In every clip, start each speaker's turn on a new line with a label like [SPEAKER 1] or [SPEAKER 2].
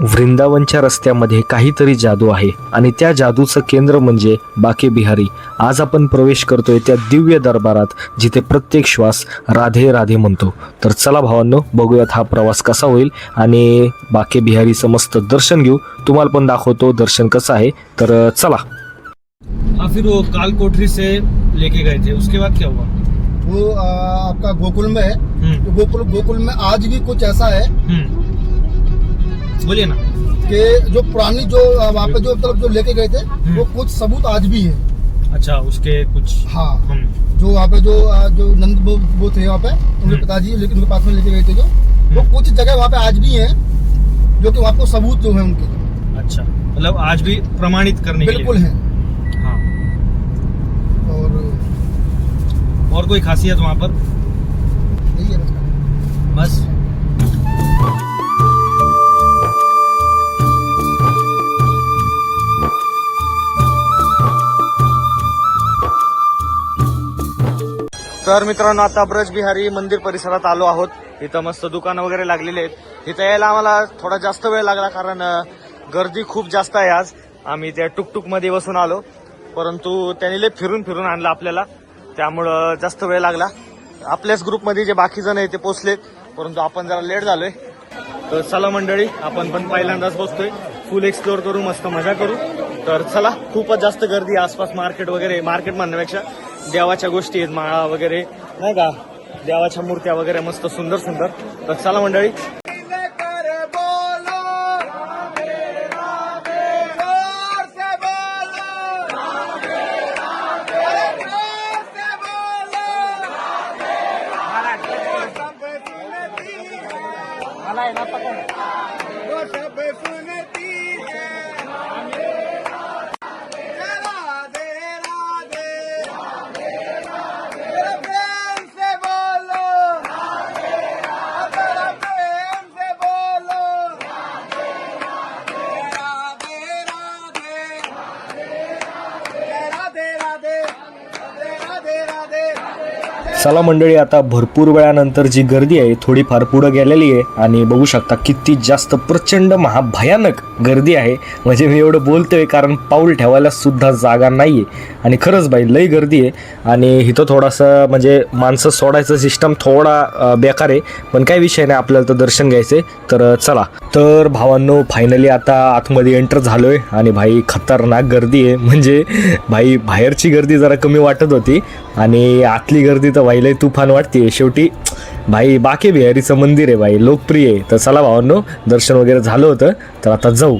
[SPEAKER 1] वृंदावनच्या रस्त्यामध्ये काहीतरी जादू आहे आणि त्या जादूचं केंद्र म्हणजे बाके बिहारी आज आपण प्रवेश करतोय त्या दिव्य दरबारात जिथे प्रत्येक श्वास राधे राधे म्हणतो. तर चला भावांनो बघूयात हा प्रवास कसा होईल आणि बाके बिहारीचं मस्त दर्शन घेऊ. तुम्हाला पण दाखवतो दर्शन कसं आहे. तर चला.
[SPEAKER 2] हाँ फिर वो काल कोठरी से लेके गए थे. उसके बाद क्या हुआ?
[SPEAKER 3] वो आ, आपका गोकुल में है। गोकुल गोकुल में आज भी कुछ ऐसा है।
[SPEAKER 2] बोलिए ना।
[SPEAKER 3] कि जो पुरानी जो वहाँ पे जो मतलब जो लेके गए थे वो कुछ सबूत आज भी है।
[SPEAKER 2] अच्छा उसके कुछ
[SPEAKER 3] हाँ।
[SPEAKER 2] हम
[SPEAKER 3] जो वहाँ पे जो जो नंद वो, वो थे वहाँ पे उनके
[SPEAKER 2] हम्म।
[SPEAKER 3] पिताजी लेकिन उनके पास में लेके गए थे जो वो कुछ जगह वहाँ पे आज भी है जो कि वहाँ पे सबूत जो है उनके।
[SPEAKER 2] अच्छा मतलब आज भी प्रमाणित करने
[SPEAKER 3] बिल्कुल है।
[SPEAKER 2] हाँ।
[SPEAKER 3] और
[SPEAKER 2] और कोई खासियत वहाँ पर?
[SPEAKER 3] यही है
[SPEAKER 2] तर मित्रांनो आता ब्रजबिहारी मंदिर परिसरात आलो आहोत. इथं मस्त दुकानं वगैरे लागलेली आहेत. इथं यायला आम्हाला थोडा जास्त वेळ लागला कारण गर्दी खूप जास्त आहे आज. आम्ही त्या टुकटुकमध्ये बसून आलो. परंतु त्यांनी लय फिरून फिरून आणलं आपल्याला. त्यामुळं जास्त वेळ लागला. आपल्याच ग्रुपमध्ये जे बाकी जण आहे ते पोचलेत. परंतु आपण जरा लेट झालोय. तर चला मंडळी आपण पण पहिल्यांदाच बसतोय. फुल एक्सप्लोअर करू मस्त मजा करू. तर चला खूपच जास्त गर्दी आहे आसपास मार्केट वगैरे मार्केट म्हणण्यापेक्षा देवाच्या गोष्टी आहेत माळा वगैरे नाही का? देवाच्या मूर्त्या वगैरे मस्त सुंदर सुंदर. तर चला मंडळी.
[SPEAKER 1] चला मंडळी आता भरपूर वेळानंतर जी गर्दी आहे थोडीफार पुढं गेलेली आहे. आणि बघू शकता किती जास्त प्रचंड महाभयानक गर्दी आहे. म्हणजे मी एवढं बोलतोय कारण पाऊल ठेवायला सुद्धा जागा नाही आहे आणि खरंच बाई लई गर्दी आहे. आणि इथं थोडासा म्हणजे माणसं सोडायचं सिस्टम थोडा बेकार आहे. पण काही विषय नाही आपल्याला तर दर्शन घ्यायचे तर चला. तर भावांनो फायनली आता आतमध्ये एंटर झालोय. आणि भाई खतरनाक गर्दी आहे. म्हणजे भाई बाहेरची गर्दी जरा कमी वाटत होती. आणि आतली गर्दी तर पहिले तुफान वाटते. शेवटी भाई बाके बिहारीचं मंदिर आहे भाई लोकप्रिय आहे. तर चला भावांनो दर्शन वगैरे झालं होतं तर आता जाऊ.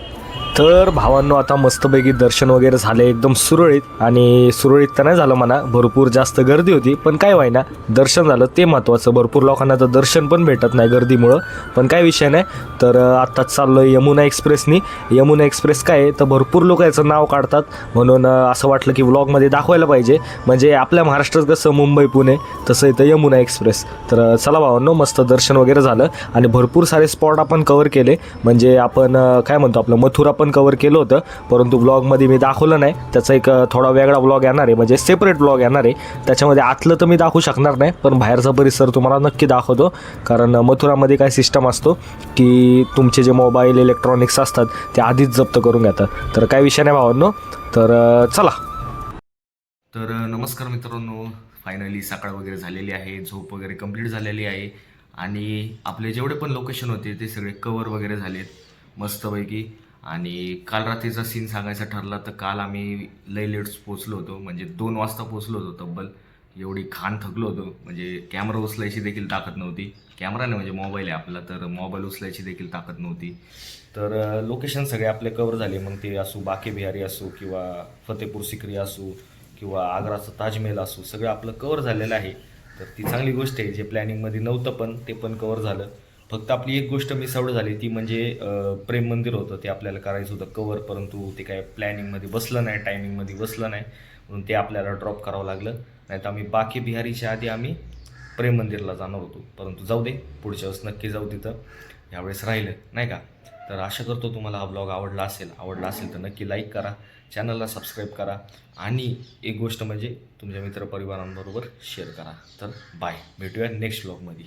[SPEAKER 1] तर भावांनो आता मस्तपैकी दर्शन वगैरे झाले एकदम सुरळीत. आणि सुरळीत तर नाही झालं म्हणा भरपूर जास्त गर्दी होती. पण काय व्हायना दर्शन झालं ते महत्त्वाचं भरपूर लोकांना तर दर्शन पण भेटत नाही गर्दीमुळं. पण काय विषय नाही. तर आत्ताच चाललो आहे यमुना एक्सप्रेसनी. यमुना एक्सप्रेस काय आहे? तर भरपूर लोक याचं नाव काढतात. म्हणून असं वाटलं की व्लॉगमध्ये दाखवायला पाहिजे. म्हणजे आपल्या महाराष्ट्रात कसं मुंबई पुणे तसं इथं यमुना एक्सप्रेस. तर चला भावांनो मस्त दर्शन वगैरे झालं. आणि भरपूर सारे स्पॉट आपण कवर केले. म्हणजे आपण काय म्हणतो आपलं मथुरा पण कवर केलं होतं. परंतु ब्लॉगमध्ये मी दाखवलं नाही. त्याचा एक थोडा वेगळा ब्लॉग येणार आहे. म्हणजे सेपरेट ब्लॉग येणार आहे. त्याच्यामध्ये आतलं तर मी दाखवू शकणार नाही. पण बाहेरचा परिसर तुम्हाला नक्की दाखवतो. कारण मथुरामध्ये काय सिस्टम असतो की तुमचे जे मोबाईल इलेक्ट्रॉनिक्स असतात ते आधीच जप्त करून घेतात. तर काय विषय नाही भावांनो. तर चला. तर नमस्कार मित्रांनो. फायनली सकाळ वगैरे झालेली आहे. झोप वगैरे कंप्लीट झालेली आहे. आणि आपले जेवढे पण लोकेशन होते ते सगळे कवर वगैरे झालेत. मस्तपैकी. आणि काल रात्रीचा सीन सांगायचा ठरला तर काल आम्ही लय लेट्स पोचलो होतो. म्हणजे दोन वाजता पोचलो होतो तब्बल. एवढी खाण थकलो होतो. म्हणजे कॅमेरा उचलायची देखील ताकद नव्हती. कॅमेरा नाही म्हणजे मोबाईल आहे आपला तर मोबाईल उचलायची देखील ताकद नव्हती. तर लोकेशन सगळे आपले कवर झाले. मग ते असू बाके बिहारी असू किंवा फतेपूर सिक्री असू किंवा आग्राचं ताजमहल असू सगळं आपलं कवर झालेलं आहे. तर ती चांगली गोष्ट आहे. जे प्लॅनिंगमध्ये नव्हतं पण ते पण कवर झालं. फक्त आपली एक गोष्ट मिसआउट झाली ती म्हणजे प्रेम मंदिर होतं. ते आपल्याला करायचं होतं कवर परंतु ते काय प्लॅनिंगमध्ये बसलं नाही टायमिंगमध्ये बसलं नाही. म्हणून ते आपल्याला ड्रॉप करावं लागलं. नाही तर आम्ही बाकी बिहारीच्या आधी आम्ही प्रेम मंदिरला जाणार होतो. परंतु जाऊ दे पुढच्या वेळेस नक्की जाऊ तिथं. यावेळेस राहिलं नाही का? तर आशा करतो तुम्हाला हा ब्लॉग आवडला असेल. आवडला असेल तर नक्की लाईक करा. चॅनलला सबस्क्राईब करा. आणि एक गोष्ट म्हणजे तुमच्या मित्रपरिवारांबरोबर शेअर करा. तर बाय भेटूया नेक्स्ट ब्लॉगमध्ये